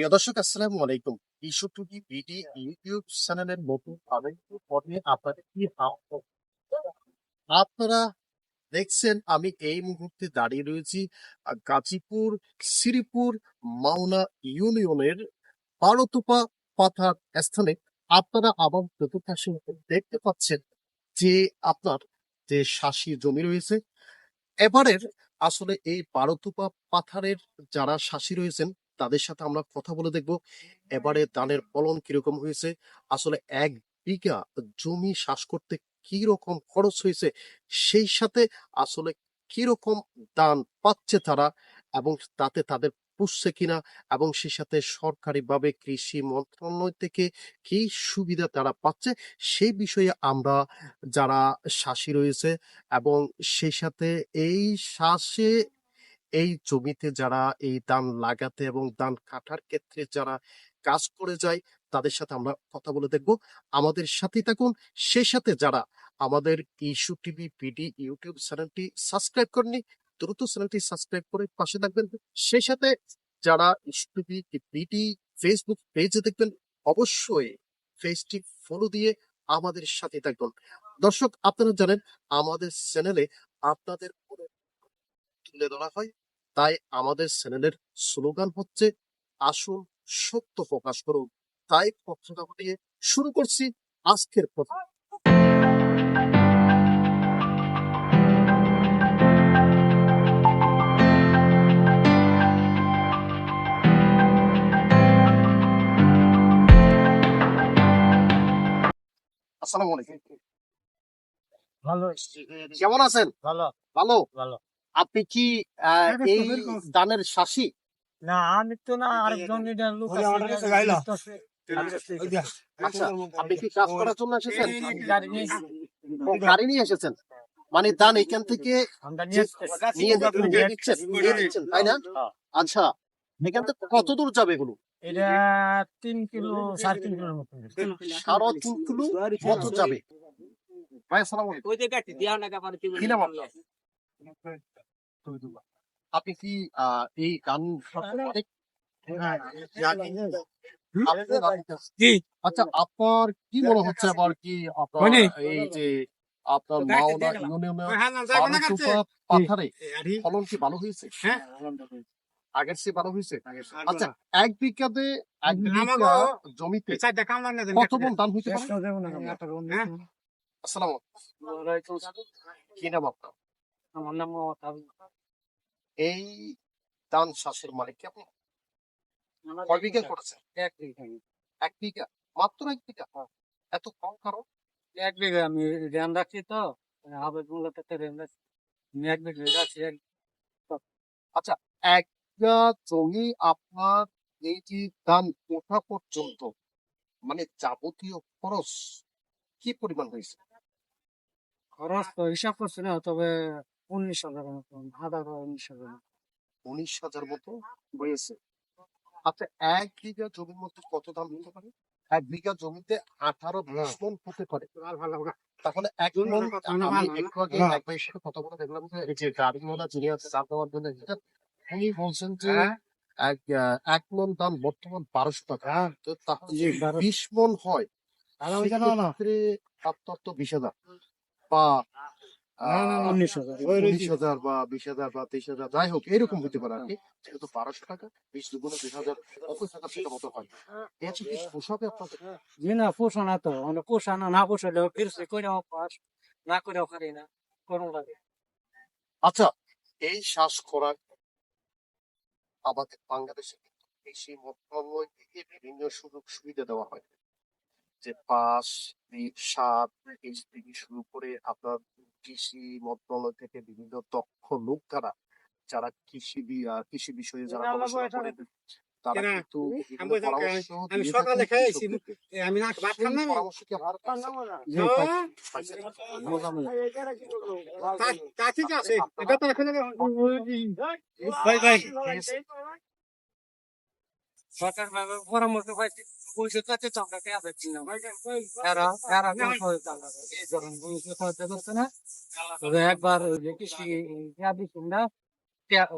প্রিয় দর্শক, আসসালামু আলাইকুম। ইস্যু টুকি বিডি ইউটিউব চ্যানেলের নতুন আরেকটি পর্বে আপনাদের কি আপনারা দেখছেন, আমি এই মুহূর্তে দাঁড়িয়ে রয়েছি গাজীপুর, শ্রীপুর, মাওনা ইউনিয়নের বারোতুপা পাথার স্থানে। আপনারা আমার চতুর্পাশে দেখতে পাচ্ছেন যে আপনার যে শাসি জমি রয়েছে, এবারের আসলে এই বারোতুপা পাথারের যারা শাসি রয়েছেন তাদের সাথে আমরা কথা বলে দেখব। এবারে ধানের ফলন কীরকম হয়েছে? আসলে এক বিঘা জমি শ্বাস করতে কি রকম খরচ হয়েছে? সেই সাথে আসলে কীরকম দান পাচ্ছে তারা? এবং তাতে তাদের পুষছে কিনা? এবং সেই সাথে সরকারিভাবে কৃষি মন্ত্রণালয় থেকে কি সুবিধা তারা পাচ্ছে? সেই বিষয়ে আমরা যারা শাসি রয়েছে এবং সেই সাথে এই শ্বাসে এই জমিতে যারা এই ধান লাগাতে এবং ধান কাটার ক্ষেত্রে যারা কাজ করে যায়, তাদের সাথে আমরা কথা বলে দেখব। আমাদের সাথেই থাকুন। সেই সাথে যারা আমাদের ইস্যু টিভি পিডি ইউটিউব চ্যানেলটি সাবস্ক্রাইব করেনি দ্রুত চ্যানেলটি সাবস্ক্রাইব করে পাশে থাকবেন। সেই সাথে যারা ইস্যু টিভি পিডি ফেসবুক পেজে দেখবেন, অবশ্যই পেজটি ফলো দিয়ে আমাদের সাথে থাকবেন। দর্শক, আপনারা জানেন, আমাদের চ্যানেলে আপনাদের তুলে ধরা হয়। তাই আমাদের চ্যানেলের স্লোগান হচ্ছে আসুন সত্য প্রকাশ করুন। তাই পত্রিকা দিয়ে শুরু করছি আজকের কথা আসসালামু আলাইকুম। ভালো। কেমন আছেন? ভালো। ভালো? ভালো। আপনি কি আহ, এই দানের শাসি? না আমি তো না আরেকজন এটা লোক। বুঝতেছে। আচ্ছা আপনি কি কাজ করার জন্য এসেছেন? গাড়ি নিয়ে এসেছেন? মানে দান এখান থেকে নিয়ে দিচ্ছেন নিয়ে দিচ্ছেন তাই না? হ্যাঁ। আচ্ছা এখান থেকে কত দূর যাবে এগুলো? এটা তিন কিলো সাড়ে তিন কিলোর মতো সাড়ে তিন কিলো কত যাবে? ভাই আসসালামু আলাইকুম। কি নাম আপনার? আপনি কি এই গান আচ্ছা আপনার কি মনে হচ্ছে আবার কি আপনার? এই যে আপনার মাওনা ইউনিয়নে পাথারে ফলন কি ভালো হয়েছে আগের চেয়ে ভালো হয়েছে আচ্ছা এক বিঘাতে এক বিঘা জমিতে কত মন ধান হইতে পারে আসসালামু কি নাম আপনার আমার নাম এই মালিক কি আপনি? কয় বিঘা করেছেন? এক বিঘা। এক বিঘা? মাত্র এক বিঘা? এত কম কারণ? এক বিঘা আমি রাখছি তো মূলত রাখছি। এক বিঘা রাখছি এক এক বিঘা জমি আপনার এই যে ধান ওঠা পর্যন্ত মানে যাবতীয় খরচ কি পরিমাণ হয়েছে? খরচ তো হিসাব করছি না তবে উনিশ হাজার মতো হাজার উনিশ হাজার উনিশ হাজার মতো হয়েছে আচ্ছা এক বিঘা জমির মধ্যে কত দাম হতে পারে? এক বিঘা জমিতে আঠারো বিশ মন হতে পারে। তাহলে এক মন আমি একটু আগে এক ভাইয়ের সাথে কথা বলে দেখলাম যে এই যে গাড়িওয়ালা যিনি আছে চার দেওয়ার জন্য যেটা উনি বলছেন যে এক এক মন দাম বর্তমান বারোশো টাকা। তো তাহলে বিশ মন হয় সেক্ষেত্রে আপনার তো বিশ হাজার। বা উনিশ হাজার। বা বিশ হাজার বা তেইশ হাজার যাই হোক এরকম হতে পারে আর কি। যেহেতু বারোশো টাকা বিশ দুগুণে বিশ হাজার অত টাকা সেটা মতো হয়। এত পোষাবে আপনাদের জি না পোষা তো। মানে পোষা না না পোষালেও ফিরছে কইরাও পাস না কইরাও পারি না করুন লাগে। আচ্ছা এই শ্বাস করা আমাদের বাংলাদেশে কৃষি মন্ত্রণালয় থেকে বিভিন্ন সুযোগ সুবিধা দেওয়া হয়। যে পাস সাত বীজ থেকে শুরু করে আপনার কৃষি মন্ত্রণালয় থেকে বিভিন্ন দক্ষ লোক দ্বারা যারা কৃষি কৃষি বিষয়ে যারা গবেষণা করে তারা কিন্তু আমি বিভিন্ন বলছি, পরামর্শ আমি দিয়ে সকালে থাকেন আমি না ভাত খান না। পরামর্শ কি আপনারা পাচ্ছেন? জি পাইছেন? তা ঠিক আছে। এটা তো এখন ভাই ভাই। সরকার পরামর্শ পাইছি। পয়সা কাছে চাপটা কে আছে না এরা এরা কোন সহায়তা চাঙ্গা এই ধরুন পয়সা সহায়তা করছে না তবে একবার ওই যে কৃষি ইয়া দিচ্ছেন না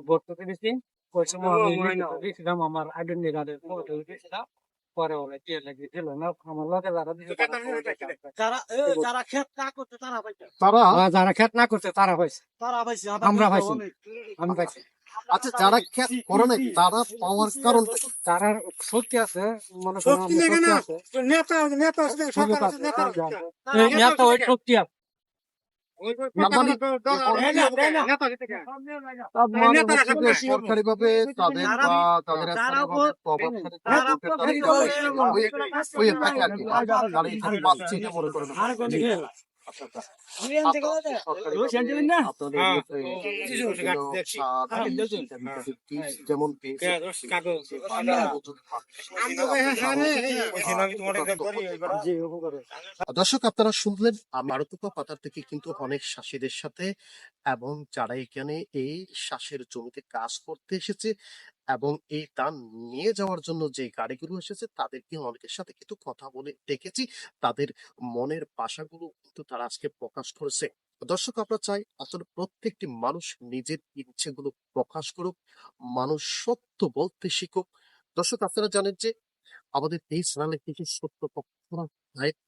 ভর্তুকি দিচ্ছি কইছে দিয়েছিলাম আমার আইডেন্টি কার্ডের ফটো দিয়েছিলাম পরে ওরা কে লাগিয়ে দিল না আমার লোকে যারা দিয়েছে যারা এ, না করতে তারা পাইছে তারা? তারা যারা খেত না করছে তারা পাইছে। তারা পাইছে আমরা পাইছি। আমি পাইছি। আচ্ছা যারা খ্যাত করে নাই তারা পাওয়ার কারণ যারা শক্তি আছে মনে শক্তি আছে। নেতা নেতা আছে, সরকার আছে, আছে, নেতা আছে। আছে। ওই শক্তি আছে সরকারি তাদের বা তাদের যারা স্থানীয় ভোট- প্রভাবশালী হয়ে থাকে আর কি। যেমন দর্শক আপনারা শুনলেন মারুতুপা পাতার থেকে কিন্তু অনেক চাষিদের সাথে এবং যারা এখানে এই শ্বাসের জমিতে কাজ করতে এসেছে এবং এই ধান নিয়ে যাওয়ার জন্য যে গাড়িগুলো এসেছে, তাদেরকে অনেকের সাথে কিন্তু কথা বলে দেখেছি তাদের মনের ভাষাগুলো কিন্তু তারা আজকে প্রকাশ করেছে। দর্শক, আমরা চাই আসলে প্রত্যেকটি মানুষ নিজের ইচ্ছেগুলো প্রকাশ করুক, মানুষ সত্য বলতে শিখুক। দর্শক, আপনারা জানেন যে আমাদের এই চ্যানেলে কিছু সত্য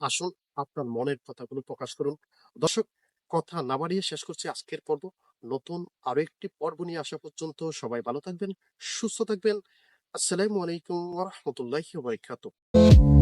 আসুন আপনার মনের কথাগুলো প্রকাশ করুন। দর্শক, কথা না বাড়িয়ে শেষ করছি আজকের পর্ব। নতুন আরও একটি পর্ব নিয়ে আসা পর্যন্ত সবাই ভালো থাকবেন, সুস্থ থাকবেন। আসসালামু আলাইকুম রাহমাতুল্লাহি ওয়া বারাকাতুহু।